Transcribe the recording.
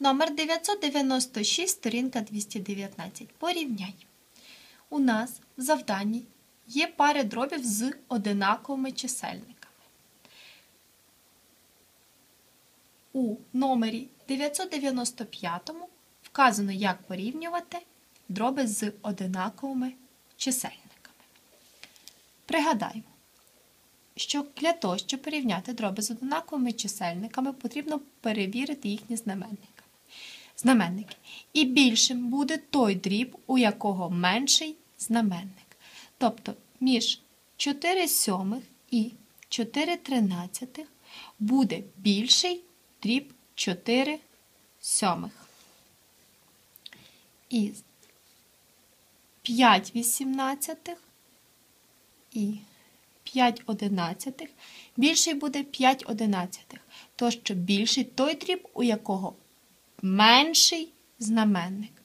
Номер 996, сторінка 219. Порівняй. У нас в завданні є пари дробів з одинаковими чисельниками. У номері 995 вказано, як порівнювати дроби з одинаковими чисельниками. Пригадаємо, що для того, щоб порівняти дроби з одинаковими чисельниками, потрібно перевірити їхні знаменники. Знаменники. І більшим буде той дріб, у якого менший знаменник. Тобто між 4 сьомих і 4 тринадцятих буде більший дріб 4 сьомих. І 5 вісімнадцятих і 5 одинадцятих більший буде 5 одинадцятих. То що більший той дріб, у якого менший знаменник.